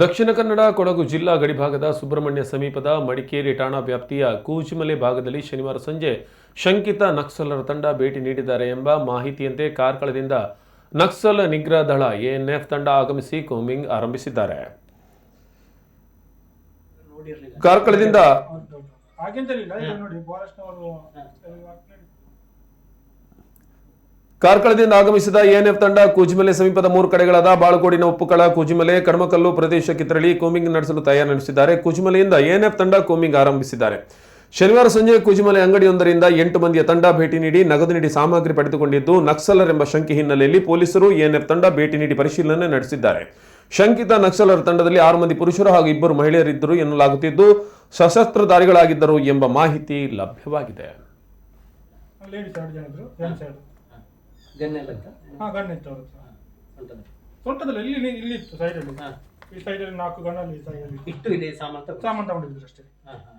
ದಕ್ಷಿಣ ಕನ್ನಡ ಕೊಡಗು ಜಿಲ್ಲಾ ಗಡಿಭಾಗದ ಸುಬ್ರಹ್ಮಣ್ಯ ಸಮೀಪದ ಮಡಿಕೇರಿ ಠಾಣಾ ವ್ಯಾಪ್ತಿಯ ಕೂಚಿಮಲೆ ಭಾಗದಲ್ಲಿ ಶನಿವಾರ ಸಂಜೆ ಶಂಕಿತ ನಕ್ಸಲರ ತಂಡ ಭೇಟಿ ನೀಡಿದ್ದಾರೆ ಎಂಬ ಮಾಹಿತಿಯಂತೆ ಕಾರ್ಕಳದಿಂದ ನಕ್ಸಲ್ ನಿಗ್ರಹ ದಳ ಎಎನ್ಎಫ್ ತಂಡ ಆಗಮಿಸಿ ಕೋಮಿಂಗ್ ಆರಂಭಿಸಿದ್ದಾರೆ. ಕಾರ್ಕಳದಿಂದ ಕಾರ್ಕಳದಿಂದ ಆಗಮಿಸಿದ ಎಎನ್ಎಫ್ ತಂಡ ಕೂಜಿಮಲೆ ಸಮೀಪದ ಮೂರು ಕಡೆಗಳಾದ ಬಾಳುಕೋಡಿನ ಉಪ್ಪುಕಳ, ಕೂಜಿಮಲೆ ಕಡಮಕಲ್ಲು ಪ್ರದೇಶಕ್ಕೆ ತೆರಳಿ ಕೋಮಿಂಗ್ ನಡೆಸಲು ತಯಾರಿ ನಡೆಸಿದ್ದಾರೆ. ಕೂಜಿಮಲೆಯಿಂದ ಎಎನ್ಎಫ್ ತಂಡ ಕೋಮಿಂಗ್ ಆರಂಭಿಸಿದ್ದಾರೆ. ಶನಿವಾರ ಸಂಜೆ ಕೂಜಿಮಲೆ ಅಂಗಡಿಯೊಂದರಿಂದ ಎಂಟು ಮಂದಿಯ ತಂಡ ಭೇಟಿ ನೀಡಿ ನಗದು ನೀಡಿ ಸಾಮಗ್ರಿ ಪಡೆದುಕೊಂಡಿದ್ದು ನಕ್ಸಲರೆಂಬ ಶಂಕೆ ಹಿನ್ನೆಲೆಯಲ್ಲಿ ಪೊಲೀಸರು ಎಎನ್ಎಫ್ ತಂಡ ಭೇಟಿ ನೀಡಿ ಪರಿಶೀಲನೆ ನಡೆಸಿದ್ದಾರೆ. ಶಂಕಿತ ನಕ್ಸಲರ ತಂಡದಲ್ಲಿ ಆರು ಮಂದಿ ಪುರುಷರು ಹಾಗೂ ಇಬ್ಬರು ಮಹಿಳೆಯರಿದ್ದರು ಎನ್ನಲಾಗುತ್ತಿದ್ದು ಸಶಸ್ತ್ರಧಾರಿಗಳಾಗಿದ್ದರು ಎಂಬ ಮಾಹಿತಿ ಲಭ್ಯವಾಗಿದೆ. ಗನ್ನೆಲ್ಲ ಹಾ ಗನ್ ಇತ್ತು ಅವ್ರ ಉಂಟಲ್ಲ ಸೊಂಟದಲ್ಲಿ ಇಲ್ಲಿ ಇಲ್ಲಿ ಇತ್ತು ಸೈಡಲ್ಲಿ ಹಾ. ಈ ಸೈಡಲ್ಲಿ ನಾಲ್ಕು ಗಣ್ಣಲ್ಲಿ ಈ ಸೈಡಲ್ಲಿ ಇಟ್ಟು ಇದೆ ಸಾಮಾನು ತಗೋ. ಸಾಮಾನು ತಗೊಂಡಿದ್ರು ಅಷ್ಟೇ ಹಾ, ಹಾ.